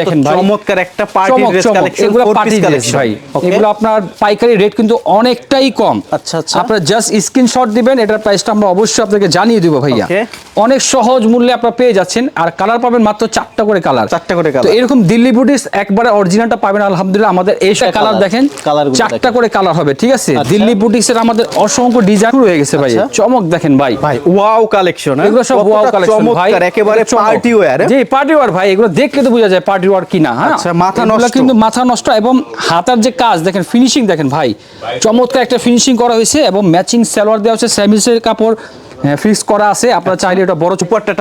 দেখেন ভাই চমৎকার একটা পার্টি ড্রেস কালেকশন এগুলো পার্টি ড্রেস ভাই। এগুলো আপনার পাইকারি রেট কিন্তু অনেকটাই কম। আচ্ছা, আচ্ছা। আপনারা জাস্ট স্ক্রিনশট দিবেন এটার প্রাইসটা আমরা অবশ্যই আপনাকে জানিয়ে দিব ভাইয়া। অনেক সহজ মূল্যে আপনারা পেয়ে যাচ্ছেন আর কালার পাবেন মাত্র চারটা করে কালার চারটা করে তো এরকম দিল্লি বুটিস একবারে অরিজিনালটা পাবেন আলহামদুলিল্লাহ। আমাদের এই কালার দেখেন চারটা করে কালার হবে ঠিক আছে? আচ্ছা। দিল্লি বুটিক্সের আমাদের অসংখ্য ডিজাইন হয়ে গেছে ভাই। আচ্ছা। চমক দেখেন ভাই। ভাই ওয়াও কালেকশন এগুলো সব ওয়াও কালেকশন ভাই। চমৎকার একেবারে পার্টি ওয়্যার জি পার্টি ওয়্যার ভাই। এগুলো দেখলে তো বোঝা যায় পার্টি ওয়্যার কিনা হ্যাঁ আচ্ছা, মাথা নষ্ট। কিন্তু মাথা নষ্ট এবং হাতার যে কাজ দেখেন ফিনিশিং দেখেন ভাই চমৎকার একটা ফিনিশিং করা হয়েছে এবং ম্যাচিং সালোয়ার দেওয়া হচ্ছে স্যামিসের কাপড় ফিক্স করা আছে। আপনারা চাইলে এটা বড়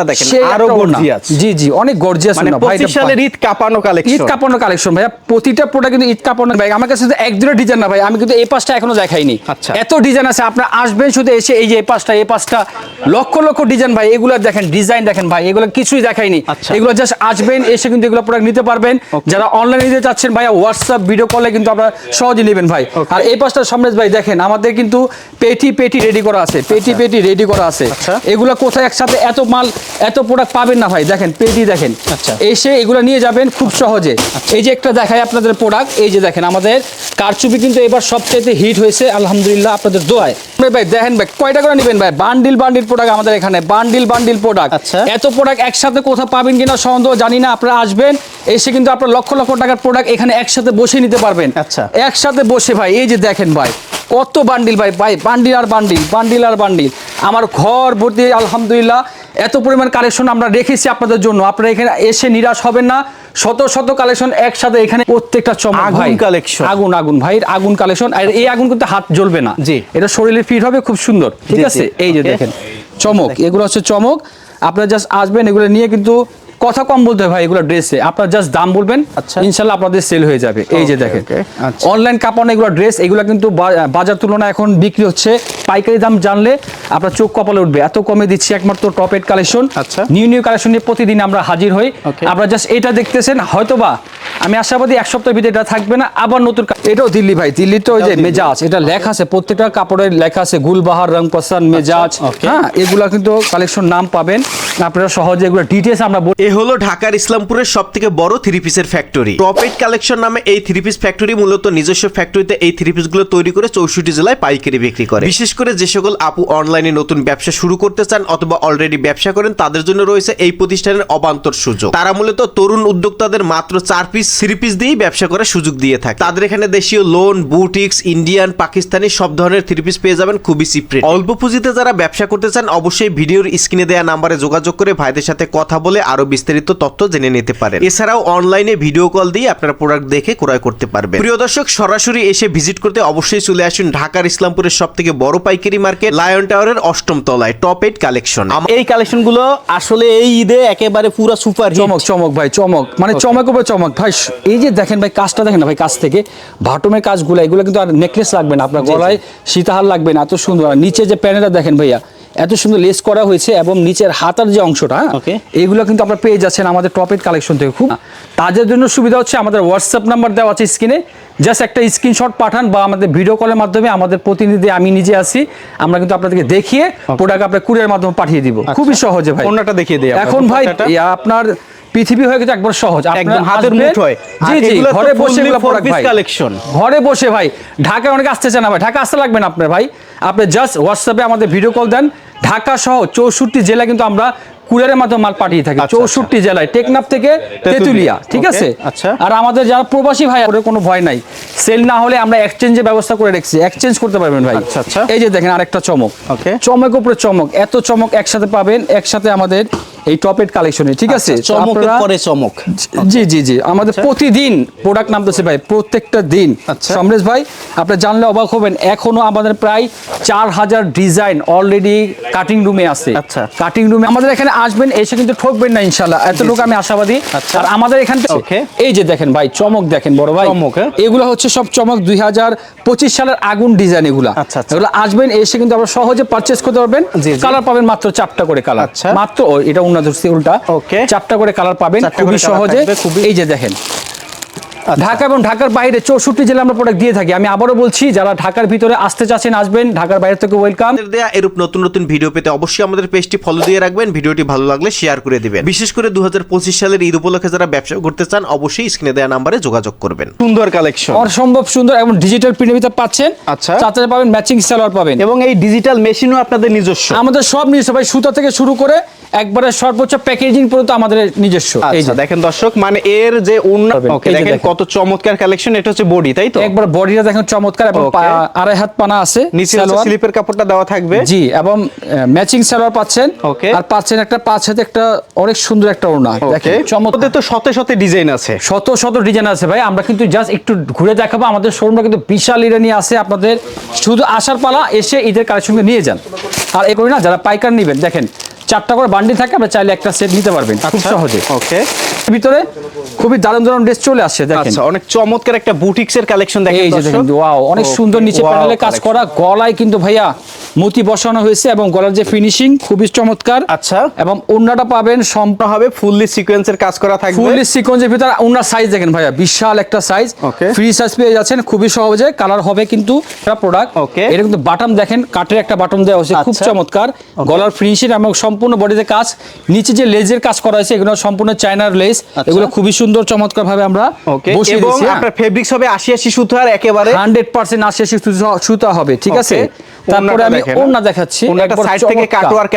দেখেন। আরও গর্জিয়াস জি জি অনেক গর্জিয়াস মানে ভাই এটা 25 সালের ঈদ কাপানো ঈদ কালেকশন কালেকশন ভাইয়া। প্রতিটা প্রোডাক্ট কিন্তু ঈদ কাপড় ভাই আমার কাছে এক দুটো ডিজাইন না ভাই। আমি কিন্তু এই পাঁচটা এখনও দেখাইনি। আচ্ছা। এত ডিজাইন আছে আপনারা আসবেন শুধু এসে এই যে এই পাঁচটা এই পাঁচটা লক্ষ লক্ষ ডিজাইন ভাই। এগুলো দেখেন ডিজাইন দেখেন ভাই। এগুলো কিছুই দেখাইনি। আচ্ছা। এগুলো জাস্ট আসবেন এসে কিন্তু এগুলো প্রোডাক্ট নিতে পারবেন। যারা অনলাইনে নিতে চাচ্ছেন ভাইয়া হোয়াটসঅ্যাপ ভিডিও কলে কিন্তু আপনারা সহজে নেবেন ভাই। আর এই পাঁচটা ভাই দেখেন আমাদের কিন্তু পেটি পেটি রেডি করা আছে। পেটি পেটি রেডি করা আছে। আচ্ছা। এগুলো কোথায় একসাথে এত মাল এত প্রোডাক্ট পাবেন না ভাই? দেখেন পেটি দেখেন। আচ্ছা। এসে এগুলো নিয়ে যাবেন খুব সহজে। এই যে একটা দেখায় আপনাদের প্রোডাক্ট এই যে দেখেন আমাদের কারচুপি কিন্তু এবার সবচেয়ে হিট হয়েছে আলহামদুলিল্লাহ আপনাদের দোয়ায়। ভাই দেখেন ভাই কয়টা করে নেবেন ভাই? বান্ডিল বান্ডিল প্রোডাক্ট আমাদের এখানে বান্ডিল বান্ডিল প্রোডাক্ট আচ্ছা। এত প্রোডাক্ট একসাথে কোথাও পাবেন কিনা সন্দেহ জানি না আপনারা আসবেন এসে কিন্তু আপনার লক্ষ লক্ষ টাকার প্রোডাক্ট এখানে একসাথে বসে নিতে পারবেন। আচ্ছা। একসাথে বসে ভাই এই যে দেখেন ভাই কত বান্ডিল ভাই? ভাই বান্ডিল আর বান্ডিল বান্ডিল আর বান্ডিল। আমার ঘর ভর্তি আলহামদুলিল্লাহ এত পরিমাণ কালেকশন আমরা রেখেছি আপনাদের জন্য। আপনারা এখানে এসে নিরাশ হবেন না। শত শত কালেকশন একসাথে এখানে প্রত্যেকটা চমক আগুন collection। আগুন আগুন ভাই আগুন কালেকশন আর এই আগুন কিন্তু হাত জ্বলবে না। জি। এটা শরীরে ফিট হবে খুব সুন্দর। ঠিক আছে? এই যে. দেখেন চমক। এগুলো হচ্ছে চমক। আপনারা জাস্ট আসবেন এগুলো নিয়ে কিন্তু কথা কম বলতে হয় ভাই এগুলো ড্রেসে আপনার জাস্ট দাম বলবেন আচ্ছা। ইনশাল্লাহ আপনাদের সেল হয়ে যাবে এই যে দেখেন আচ্ছা। অনলাইন কাপড় এগুলো ড্রেস এগুলো কিন্তু বাজার তুলনায় এখন বিক্রি হচ্ছে পাইকারি দাম জানলে আপনার চোখ কপালে উঠবে। এত কমে দিচ্ছি একমাত্র টপ এড কালেকশন আচ্ছা। নিউ নিউ কালেকশন নিয়ে প্রতিদিন আমরা হাজির হই. আপনারা জাস্ট এটা দেখতেছেন হয়তোবা আমি আশাবাদী এক সপ্তাহের ভিতরে এটা থাকবে না আবার নতুন এটাও দিল্লি ভাই দিল্লি তো ওই যে মেজাজ এটা লেখা আছে প্রত্যেকটা কাপড়ের লেখা আছে গুলবাহার রং পসান মেজাজ। হ্যাঁ এগুলা কিন্তু কালেকশন নাম পাবেন। আপনারা সহজে এগুলো ডিটেলস আমরা বলি। এ হলো ঢাকার ইসলামপুরের সব থেকে বড় থ্রি পিসের ফ্যাক্টরি টপ এইট কালেকশন নামে এই থ্রি পিস ফ্যাক্টরি মূলত নিজস্ব ফ্যাক্টরিতে এই থ্রি পিসগুলো তৈরি করে চৌষট্টি জেলায় পাইকারি বিক্রি করে। বিশেষ করে যে সকল আপু অনলাইনে নতুন ব্যবসা শুরু করতে চান অথবা অলরেডি ব্যবসা করেন, তাদের জন্য রয়েছে এই প্রতিষ্ঠানের অবান্তর সুযোগ। তারা মূলত তরুণ উদ্যোক্তাদের মাত্র চার পিস থ্রি পিস দিয়েই ব্যবসা করার সুযোগ দিয়ে থাকে। তাদের এখানে দেশীয় লোন বুটিক্স ইন্ডিয়ান পাকিস্তানি সব ধরনের থ্রি পিস পেয়ে যাবেন খুবই চিপ রেটে। অল্প পুঁজিতে যারা ব্যবসা করতে চান, অবশ্যই ভিডিওর স্ক্রিনে দেওয়া নাম্বারে যোগাযোগ করে ভাইদের সাথে কথা বলে আরও বিস্তারিত তথ্য জেনে নিতে পারেন। এছাড়াও অনলাইনে ভিডিও কল দিয়ে আপনারা প্রোডাক্ট দেখে ক্রয় করতে পারবেন। প্রিয় দর্শক, সরাসরি এসে ভিজিট করতে অবশ্যই চলে আসুন ঢাকার ইসলামপুরের সব থেকে বড় পাইকারি মার্কেট লায়ন টাওয়ারের অষ্টম তলায় টপ এইট কালেকশন এই কালেকশনগুলো আসলে এই ঈদে একেবারে পুরো সুপার চমক চমক ভাই চমক। মানে চমক উপরে চমক। ভাই এই যে দেখেন ভাই কাজটা দেখেন না ভাই কাজ থেকে। ভাটমের কাজগুলো এগুলো কিন্তু আর নেকলেস লাগবে না। আপনার গলায় সীতাহার লাগবে না এত সুন্দর। নিচে যে প্যানেলটা দেখেন ভাইয়া এত সুন্দর লেস করা হয়েছে এবং নিচের হাতার যে অংশটা হ্যাঁ. এইগুলো কিন্তু আপনারা পেয়ে যাচ্ছেন আমাদের টপের কালেকশন থেকে খুব। তাদের জন্য সুবিধা হচ্ছে আমাদের হোয়াটসঅ্যাপ নাম্বার দেওয়া আছে স্ক্রিনে জাস্ট একটা স্ক্রিনশট পাঠান বা আমাদের ভিডিও কলের মাধ্যমে আমাদের প্রতিনিধি আমি নিজে আসি আমরা কিন্তু আপনাদেরকে দেখিয়ে প্রোডাক্ট আপনার কুরিয়ার মাধ্যমে পাঠিয়ে দিব। খুবই সহজে ভাই। অন্যটা দেখিয়ে দিই এখন ভাই আপনার পৃথিবী হয়ে গেছে একবার সহজ। একদম হাতের মুঠোয়। জি জি ঘরে বসে collection। ঘরে বসে ভাই। ঢাকায় অনেকে আসতে চান না ভাই। ঢাকা আসতে লাগবে না আপনার ভাই। আপনি জাস্ট হোয়াটসঅ্যাপে আমাদের ভিডিও কল দেন। ঢাকা সহ চৌষট্টি জেলা কিন্তু আমরা কুরিয়ারের মাধ্যমে মাল পাঠিয়ে থাকি। আচ্ছা, চৌষট্টি জেলায় টেকনাফ থেকে তেতুলিয়া। ঠিক আছে? আচ্ছা। আর আমাদের যারা প্রবাসী ভাই ওদের কোনো ভয় নাই। সেল না হলে আমরা এক্সচেঞ্জের ব্যবস্থা করে রেখেছি। এক্সচেঞ্জ করতে পারবেন ভাই। আচ্ছা, আচ্ছা। এই যে দেখেন আরেকটা চমক। ওকে। চমক উপরে চমক। এত চমক একসাথে পাবেন একসাথে আমাদের এই টপের কালেকশনে ঠিক আছে আচ্ছা, চমকের পরে চমক জি জি জি আমাদের প্রতিদিন প্রোডাক্ট নামতেছে ভাই প্রত্যেকটা দিন আচ্ছা। সমরেশ ভাই আপনি জানলে অবাক হবেন এখনও আমাদের প্রায় চার হাজার ডিজাইন অলরেডি কাটিং রুমে আছে আচ্ছা। কাটিং রুমে আমাদের এখানে আসবেন এসে কিন্তু ঠকবেন না ইনশাল্লাহ এতটুকু আমি আশাবাদী আচ্ছা। আর আমাদের এখান থেকে এই যে দেখেন ভাই চমক দেখেন বড় ভাই চমক, হ্যাঁ? এগুলো হচ্ছে সব চমক দুই হাজার পঁচিশ সালের আগুন ডিজাইন এগুলা আচ্ছা, আচ্ছা। এগুলো আসবেন এসে কিন্তু আমরা সহজে পারচেস করতে পারবেন। কালার পাবেন মাত্র চারটা করে কালার আচ্ছা। মাত্র এটা ধরছি উল্টা। ওকে চারটা করে কালার পাবেন। খুবই সহজে। খুবই- এই যে দেখেন। ঢাকা এবং ঢাকার বাইরে চৌষট্টি জেলা আমরা প্রোডাক্ট দিয়ে থাকি। আমি আবারও বলছি যারা ঢাকার ভিতরে আসতে চাচ্ছেন আসবেন। ঢাকার বাইরে থেকে ওয়েলকাম দেয়া এরূপ নতুন নতুন ভিডিও পেতে অবশ্যই আমাদের পেজটি ফলো দিয়ে রাখবেন। ভিডিওটি ভালো লাগলে শেয়ার করে দিবেন। বিশেষ করে দু সালের ঈদ উপলক্ষে যারা ব্যবসা করতে চান অবশ্যই স্ক্রিনে দেওয়া নাম্বারে যোগাযোগ করবেন। সুন্দর কালেকশন অসম্ভব সুন্দর এবং ডিজিটাল প্রিন্টের ভিতরে পাচ্ছেন। আচ্ছা। চাচারে পাবেন ম্যাচিং সালোয়ার পাবেন। এবং এই ডিজিটাল মেশিনও আপনাদের নিজস্ব। আমাদের সব নিজস্ব। ভাই সুতা থেকে শুরু করে একবারে সর্বোচ্চ প্যাকেজিং পর্যন্ত আমাদের নিজস্ব। আচ্ছা দেখেন দর্শক মানে এর যে দেখেন দেখেন। কত চমৎকার কালেকশন এটা হচ্ছে বডি তাই তো? একবার বডিটা দেখেন চমৎকার এবং আড়াই হাত পানা আছে নিচে। স্লিপের কাপড়টা দেওয়া থাকবে। জি এবং ম্যাচিং সালোয়ার পাচ্ছেন। Okay. আর পাচ্ছেন একটা পাঁচ হাতে একটা অনেক সুন্দর একটা ওড়না। দেখেন চমৎকার। তো শতে শতে ডিজাইন আছে। শত শত ডিজাইন আছে ভাই আমরা কিন্তু জাস্ট একটু ঘুরে দেখাবো। আমাদের শোরুমটা কিন্তু বিশাল ইরা নিয়ে আসে আপনাদের। শুধু আসার পালা এসে ঈদের কালেকশনকে নিয়ে যান। আর এ করি না যারা পাইকার নেবেন দেখেন চারটা করে বান্ডি থাকে আমরা চাইলে একটা সেট নিতে পারবেন খুব আচ্ছা, সহজে। ওকে ভিতরে খুবই দারুণ দারুণ ড্রেস চলে আসছে দেখেন। আচ্ছা অনেক চমৎকার একটা বুটিক্স এর কালেকশন দেখেন এই যে দেখেন ওয়াও অনেক সুন্দর নিচে প্যানেলে কাজ করা গলায় কিন্তু ভাইয়া মতি বসানো হয়েছে এবং গলার যে ফিনিশিং খুবই চমৎকার। আচ্ছা। এবং ওন্নাটা পাবেন সম্পূর্ণ হবে ফুললি সিকোয়েন্সের কাজ করা থাকবে। ফুললি সিকোয়েন্সের ভিতরে ওনার সাইজ দেখেন ভাইয়া বিশাল একটা সাইজ ফ্রি সাইজ পেয়ে যাচ্ছেন খুবই সহজে কালার হবে কিন্তু একটা প্রোডাক্ট. এটা কিন্তু বাটন দেখেন কাঠের একটা বাটন দেওয়া হয়েছে খুব আচ্ছা। চমৎকার। গলার ফিনিশিং এবং সম্পূর্ণ বডিতে কাজ। নিচে যে লেজের কাজ করা হয়েছে এগুলো সম্পূর্ণ চায়নার লেস এগুলো খুবই সুন্দর চমৎকার ভাবে আমরা বসিয়ে দিয়েছি হ্যাঁ। আপনার ফেব্রিক্স হবে আশি আশি সুতো আর একেবারে হান্ড্রেড পার্সেন্ট আশি আশি সুতা হবে ঠিক আছে. তারপরে আমি ওড়না দেখাচ্ছি। সাইড থেকে। কাটওয়ার্ক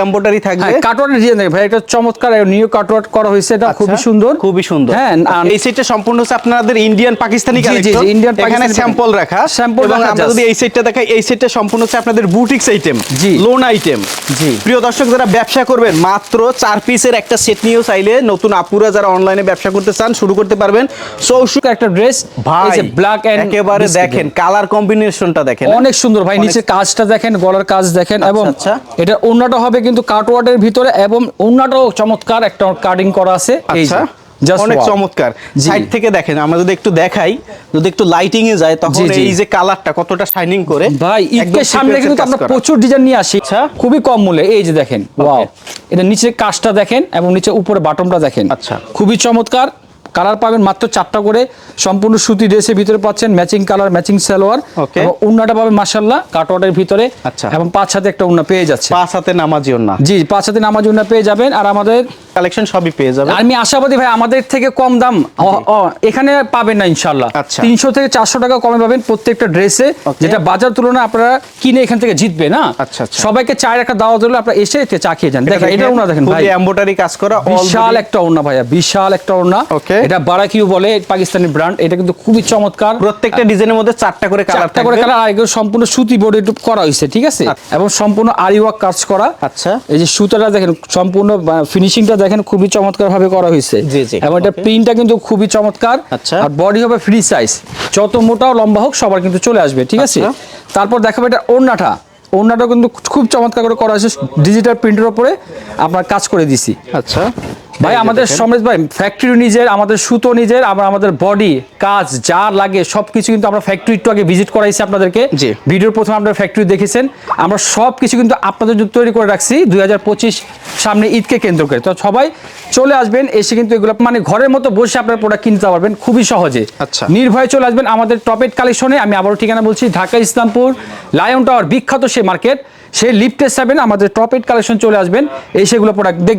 থাকবে। হ্যাঁ ডিজাইন দেখেন ভাই এটা চমৎকার নিউ কাটওয়ার্ক করা হয়েছে এটা আচ্ছা, খুবই সুন্দর। খুবই সুন্দর। হ্যাঁ এই সেটটা সম্পূর্ণ হচ্ছে আপনাদের ইন্ডিয়ান পাকিস্তানি জি, জি, কালেকশন জি, Indian এখানে স্যাম্পল রাখা। Sample এবং আমরা যদি এই সেটটা দেখাই এই সেটটা সম্পূর্ণ হচ্ছে আপনাদের বুটিক্স আইটেম জি। লোন আইটেম জি। প্রিয় দর্শক যারা ব্যবসা করবেন মাত্র চার পিসের একটা সেট নিয়েও চাইলে নতুন আপুরা যারা অনলাইনে ব্যবসা করতে চান শুরু করতে পারবেন। একটা ড্রেস ভাই ব্ল্যাক এন্ড একেবারে দেখেন কালার কম্বিনেশনটা দেখেন। অনেক সুন্দর ভাই নিচে কাজটা দেখেন গলার কাজ দেখেন এবং আচ্ছা। এটা ওন্নাটা হবে কিন্তু কাটওয়ার্ডের ভিতরে এবং ওন্নাটাও চমৎকার একটা কাটিং করা আছে। এই আচ্ছা অনেক চমৎকার। সাইড থেকে দেখেন আমরা যদি একটু দেখাই যদি একটু লাইটিং এ যায় তখন। এই যে কালারটা কতটা শাইনিং করে ভাই ঈদকে সামনে কিন্তু আমরা প্রচুর ডিজাইন নিয়ে আসি। আচ্ছা। খুবই কম মূল্যে। এই যে দেখেন ওয়াও এটা নিচে কাজটা দেখেন এবং নিচে উপরে বাটনটা দেখেন। আচ্ছা। খুবই চমৎকার। কালার পাবেন মাত্র চারটা করে। সম্পূর্ণ সুতি ড্রেসের ভিতরে পাচ্ছেন ম্যাচিং কালার ম্যাচিং সালোয়ার উন্নাটা পাবেন মাসাল্লাহ কাটওয়ার্ডের ভিতরে আচ্ছা। এবং পাঁচ হাতে একটা উন্না পেয়ে যাচ্ছে। পাঁচ হাতে নামাজি উন্না। জি পাঁচ হাতে নামাজি উন্না পেয়ে যাবেন। আর আমাদের কালেকশন সবই পেয়ে যাবে আমি আশাবাদী ভাই আমাদের থেকে কম দাম এখানে পাবেন না ইনশাল্লাহ আচ্ছা। তিনশো থেকে চারশো টাকা কমে পাবেন প্রত্যেকটা ড্রেসে। যেটা বাজার তুলনায় আপনারা কিনে এখান থেকে জিতবে না? আচ্ছা, আচ্ছা। সবাইকে চায়ের একটা দাওয়া দিলে আপনারা এসে চা খেয়ে যান। দেখেন এটা ওনা দেখেন ভাই। এমব্রয়ডারি কাজ করা বিশাল একটা ওড়না ভাইয়া বিশাল একটা Okay. এটা বারাকিউ বলে পাকিস্তানি ব্র্যান্ড। এটা কিন্তু খুবই চমৎকার। প্রত্যেকটা ডিজাইনের মধ্যে চারটা করে কালার চারটা করে কালার আর এগুলো সম্পূর্ণ সুতি বোর্ডে করা হয়েছে ঠিক আছে? এবং সম্পূর্ণ আরিওয়াক কাজ করা। আচ্ছা। এই যে সুতাটা দেখেন সম্পূর্ণ ফিনিশিংটা দেখেন খুবই চমৎকার ভাবে করা হয়েছে জি, জি। এবং এটা. প্রিন্টটা কিন্তু খুবই চমৎকার আচ্ছা। আর বডি হবে ফ্রি সাইজ যত মোটা লম্বা হোক সবার কিন্তু চলে আসবে ঠিক আছে আচ্ছা। তারপর দেখাবো এটা ওড়নাটা ওড়নাটা কিন্তু খুব চমৎকার করে করা হয়েছে ডিজিটাল প্রিন্টের ওপরে আপনার কাজ করে দিছি আচ্ছা ভাই আমাদের সমেশ ভাই ফ্যাক্টরি নিজের আমাদের সুতো নিজের আবার আমাদের বডি কাজ যা লাগে সবকিছু কিন্তু আমরা ফ্যাক্টরি একটু আগে ভিজিট করাইছি আপনাদেরকে। জি। ভিডিওর প্রথমে আপনারা ফ্যাক্টরি দেখেছেন। আমরা সব কিছু কিন্তু আপনাদের জন্য তৈরি করে রাখছি দু হাজার পঁচিশ সামনে ঈদকে কেন্দ্র করে। তো সবাই চলে আসবেন এসে কিন্তু এগুলো মানে ঘরের মতো বসে আপনার প্রোডাক্ট কিনতে পারবেন খুবই সহজে। আচ্ছা। নির্ভয়ে চলে আসবেন আমাদের টপেট কালেকশনে আমি আবারও ঠিকানা বলছি ঢাকা ইসলামপুর লায়ন টাওয়ার বিখ্যাত সে মার্কেট সেই লিফটে যাবেন আমাদের টপেট কালেকশন চলে আসবেন এই সেগুলো প্রোডাক্ট দেখ